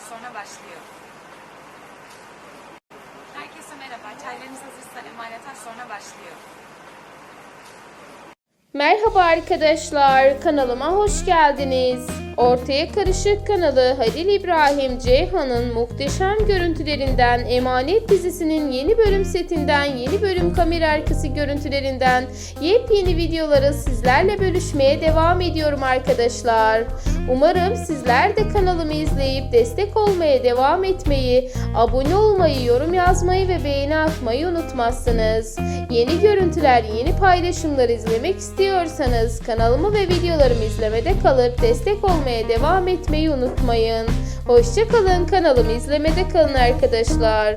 sonra başlıyor. Herkese merhaba. Çaylarınız hazırsa az sonra başlıyor. Merhaba arkadaşlar, kanalıma hoş geldiniz. Ortaya Karışık kanalı Halil İbrahim Ceyhan'ın muhteşem görüntülerinden Emanet dizisinin yeni bölüm setinden, yeni bölüm kamera arkası görüntülerinden yepyeni videoları sizlerle bölüşmeye devam ediyorum arkadaşlar. Umarım sizler de kanalımı izleyip destek olmaya devam etmeyi, abone olmayı, yorum yazmayı ve beğeni atmayı unutmazsınız. Yeni görüntüler, yeni paylaşımlar izlemek istiyorsanız kanalımı ve videolarımı izlemede kalıp destek olmaya devam etmeyi unutmayın. Hoşçakalın kanalımı izlemede kalın arkadaşlar.